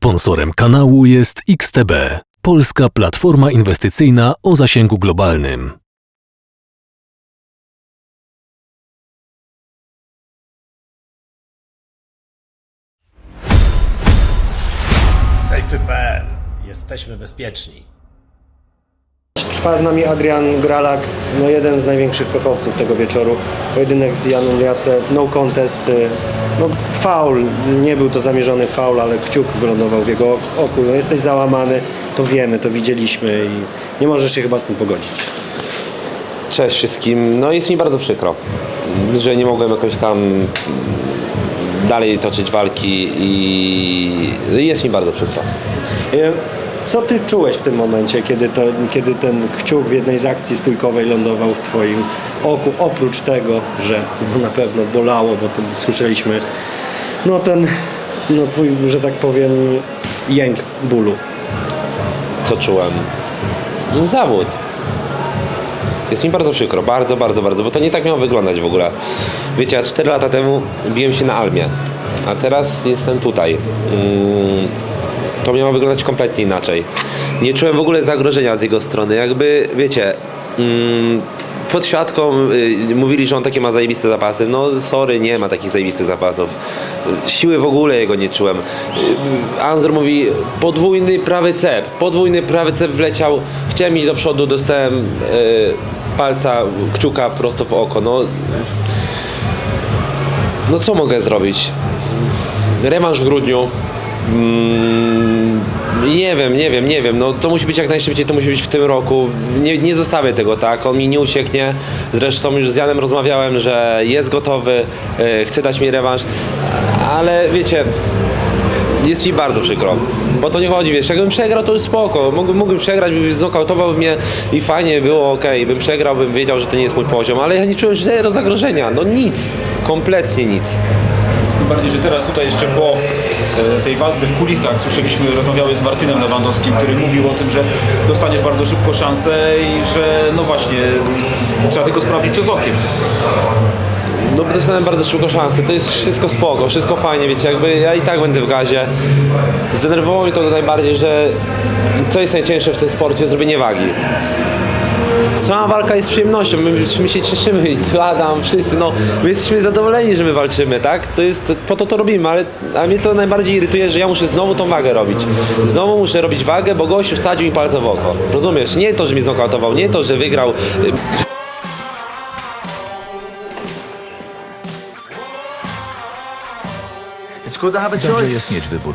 Sponsorem kanału jest XTB, polska platforma inwestycyjna o zasięgu globalnym. Safety.pl. Jesteśmy bezpieczni. Trwa z nami Adrian Gralak, no jeden z największych pechowców tego wieczoru. Pojedynek z Janem Liasem, no contest, y, no faul, nie był to zamierzony faul, ale kciuk wylądował w jego ok- oku. No jesteś załamany, to wiemy, to widzieliśmy i nie możesz się chyba z tym pogodzić. Cześć wszystkim. No jest mi bardzo przykro, że nie mogłem jakoś tam dalej toczyć walki i jest mi bardzo przykro. Co ty czułeś w tym momencie, kiedy, to, kiedy ten kciuk w jednej z akcji stójkowej lądował w twoim oku, oprócz tego, że no na pewno bolało, bo to słyszeliśmy, no ten, no twój, że tak powiem, jęk bólu. Co czułem? No, zawód. Jest mi bardzo przykro, bardzo, bardzo, bardzo, bo to nie tak miało wyglądać w ogóle. Wiecie, ja 4 lata temu biłem się na Almie, a teraz jestem tutaj. Mm, to miało wyglądać kompletnie inaczej. Nie czułem w ogóle zagrożenia z jego strony. Jakby, wiecie, mm, pod siatką y, mówili, że on takie ma zajebiste zapasy. No sorry, nie ma takich zajebistych zapasów. Siły w ogóle jego nie czułem. Y, Anzor mówi podwójny prawy cep. Podwójny prawy cep wleciał. Chciałem iść do przodu, dostałem y, palca, kciuka prosto w oko. No, no co mogę zrobić? Rewanż w grudniu. Mm, nie wiem, nie wiem, nie wiem. No to musi być jak najszybciej, to musi być w tym roku. Nie, nie zostawię tego, tak? On mi nie ucieknie. Zresztą już z Janem rozmawiałem, że jest gotowy, e, chce dać mi rewanż, ale wiecie, jest mi bardzo przykro. Bo to nie chodzi, wiesz, jakbym przegrał, to już spoko. Mógłbym, mógłbym przegrać, by znokautował mnie i fajnie było, okej, bym przegrał, bym wiedział, że to nie jest mój poziom, ale ja nie czułem zero zagrożenia. No nic, kompletnie nic. Bardziej, że teraz tutaj jeszcze po e, tej walce w kulisach słyszeliśmy, rozmawiałeś z Martynem Lewandowskim, który mówił o tym, że dostaniesz bardzo szybko szansę i że no właśnie trzeba tylko sprawdzić co z okiem. No dostałem bardzo szybko szansę, to jest wszystko spoko, wszystko fajnie, wiecie, jakby ja i tak będę w gazie. Zdenerwowało mnie to najbardziej, że co jest najcięższe w tym sporcie, zrobienie wagi. Sama walka jest przyjemnością, my, my się cieszymy i tu Adam, wszyscy, no my jesteśmy zadowoleni, że my walczymy, tak? To jest, po to to robimy, ale a mnie to najbardziej irytuje, że ja muszę znowu tą wagę robić. Znowu muszę robić wagę, bo gościu wsadził mi palce w oko. Rozumiesz? Nie to, że mi znokautował, nie to, że wygrał. It's good to have a Dobrze choice, jest mieć wybór,